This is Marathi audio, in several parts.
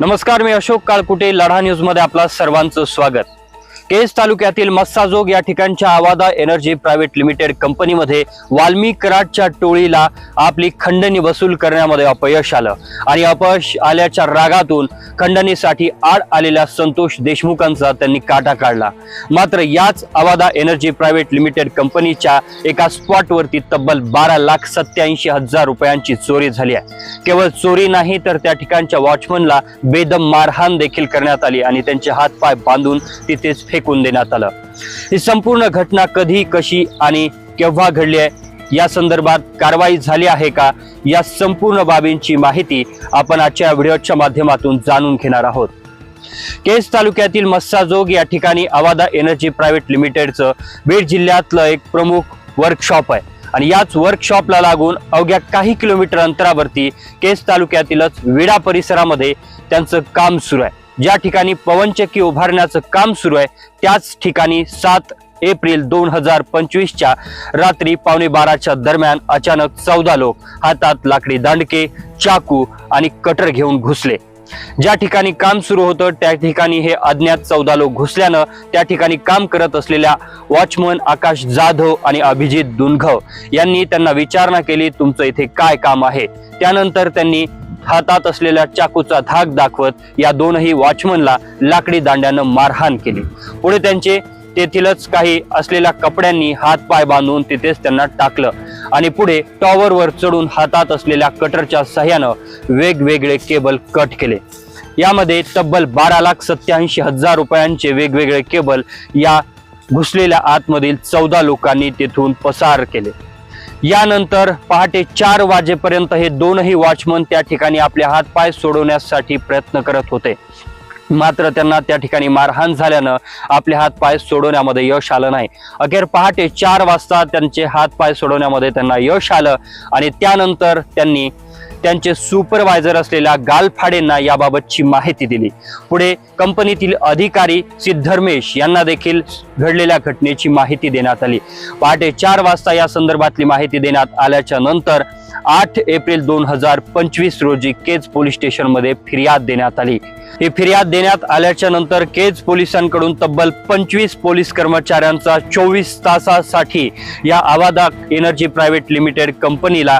नमस्कार मी अशोक काळकुटे लढा न्यूजमध्ये आपलं सर्वांचं स्वागत. केज तालुक्यातील मस्साजोग या ठिकाणच्या आवादा एनर्जी प्रायव्हेट लिमिटेड कंपनीमध्ये वाल्मी कराडच्या टोळीला आपली खंडणी वसूल करण्यामध्ये अपयश आलं. आणि अपयश आल्याच्या रागातून खंडणीसाठी आड आलेल्या संतोष देशमुखांचा त्यांनी काटा काढला. मात्र याच आवादा एनर्जी प्रायव्हेट लिमिटेड कंपनीच्या एका स्पॉटवरती तब्बल बारा लाख सत्याऐंशी हजार रुपयांची चोरी झाली आहे. केवळ चोरी नाही तर त्या ठिकाणच्या वॉचमनला बेदम मारहाण देखील करण्यात आली आणि त्यांचे हात पाय बांधून तिथेच फेक फेकून देण्यात आलं. ही संपूर्ण घटना कधी कशी आणि केव्हा घडली आहे या संदर्भात कारवाई झाली आहे का या संपूर्ण बाबींची माहिती आपण आजच्या व्हिडिओच्या माध्यमातून जाणून घेणार आहोत. केस तालुक्यातील मस्साजोग या ठिकाणी आवादा एनर्जी प्रायव्हेट लिमिटेडचं बीड जिल्ह्यातलं एक प्रमुख वर्कशॉप आहे. आणि याच वर्कशॉपला लागून अवघ्या काही किलोमीटर अंतरावरती केस तालुक्यातीलच विडा परिसरामध्ये त्यांचं काम सुरू आहे. ज्या ठिकाणी पवनचक्की उभारण्याचं काम सुरू आहे त्याच ठिकाणी सात एप्रिल दोन हजार पंचवीसच्या रात्री पावणे बाराच्या दरम्यान अचानक चौदा लोक हातात लाकडी दांडके चाकू आणि कटर घेऊन घुसले. ज्या ठिकाणी काम सुरू होतं त्या ठिकाणी हे अज्ञात चौदा लोक घुसल्यानं त्या ठिकाणी काम करत असलेल्या वॉचमन आकाश जाधव आणि अभिजित दुनघव यांनी त्यांना विचारणा केली तुमचं इथे काय काम आहे? त्यानंतर त्यांनी हातात असलेल्या चाकूचा धाक दाखवत या दोनही वॉचमनला लाकडी दांड्यानं मारहाण केली. पुढे त्यांचे तेथीलच काही असलेल्या कपड्यांनी हात पाय बांधून तिथेच त्यांना टाकलं. आणि पुढे टॉवरवर चढून हातात असलेल्या कटरच्या सहाय्यानं वेगवेगळे केबल कट केले. यामध्ये तब्बल बारा लाख सत्याऐंशी हजार रुपयांचे वेगवेगळे केबल या घुसलेल्या आतमधील चौदा लोकांनी तेथून पसार केले. यानंतर पहाटे चार वाजेपर्यंत हे दोनही वॉचमन त्या ठिकाणी आपले हातपाय सोडवण्यासाठी प्रयत्न करत होते. मात्र त्यांना त्या ठिकाणी मारहाण झाल्यानं आपले हातपाय सोडवण्यामध्ये यश आलं नाही. अखेर पहाटे चार वाजता त्यांचे हातपाय सोडवण्यामध्ये त्यांना यश आलं आणि त्यानंतर त्यांनी त्यांचे सुपरवायझर असलेल्या गालफाडेंना याबाबतची माहिती दिली. पुढे कंपनीतील अधिकारी सिद्धर्मेश यांना देखील घडलेल्या घटनेची माहिती देण्यात आली. पहाटे चार वाजता या संदर्भातली माहिती देण्यात आल्याच्यानंतर आठ एप्रिल दोन हजार पंचवीस रोजी केज पोलीस स्टेशनमध्ये फिर्याद देण्यात आली. ही फिर्याद देण्यात आल्याच्यानंतर केज पोलिसांकडून तब्बल पंचवीस पोलीस कर्मचाऱ्यांचा चोवीस तासासाठी या आवादा एनर्जी प्रायव्हेट लिमिटेड कंपनीला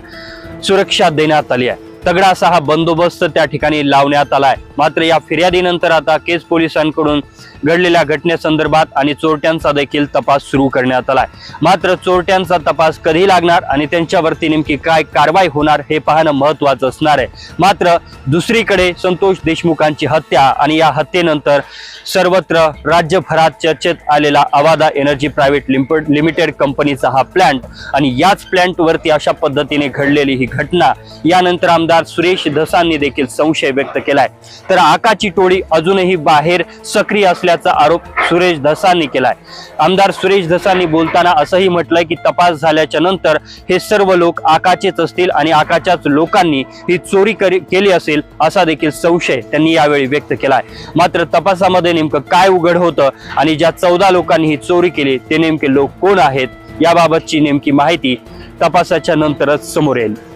सुरक्षा देण्यात आली आहे. तगडा असा हा बंदोबस्त त्या ठिकाणी लावण्यात आलाय. मात्र या फिर्यादीनंतर आता केज पोलिसांकडून घडलेल्या घटनेसंदर्भात आणि चोरट्यांचा देखील तपास सुरू करण्यात आलाय. मात्र चोरट्यांचा तपास कधी लागणार आणि त्यांच्यावरती नेमकी काय कारवाई होणार हे पाहणं महत्वाचं असणार आहे. मात्र दुसरीकडे संतोष देशमुखांची हत्या आणि या हत्येनंतर सर्वत्र राज्यभरात चर्चेत आलेला Avaada energy private limited limited कंपनीचा हा प्लॅन्ट आणि याच प्लॅन्टवरती अशा पद्धतीने घडलेली ही घटना. यानंतर आमदार आमदार सुरेश धसांनी देखील संशय व्यक्त केलाय. तर आकाची टोळी अजूनही बाहेर सक्रिय असल्याचा आरोप सुरेश धसांनी केलाय. आमदार सुरेश धसांनी बोलताना असंही म्हटलंय की तपास झाल्याच्यानंतर हे सर्व लोक आकाचेच असतील आणि आकाच्याच लोकांनी ही चोरी करी- केली असेल असा देखील संशय त्यांनी यावेळी व्यक्त केलाय. मात्र तपासामध्ये नेमकं काय उघड होतं आणि ज्या चौदा लोकांनी ही चोरी केली ते नेमके लोक कोण आहेत? याबाबतची नेमकी माहिती तपासाच्या नंतरच समोर येईल.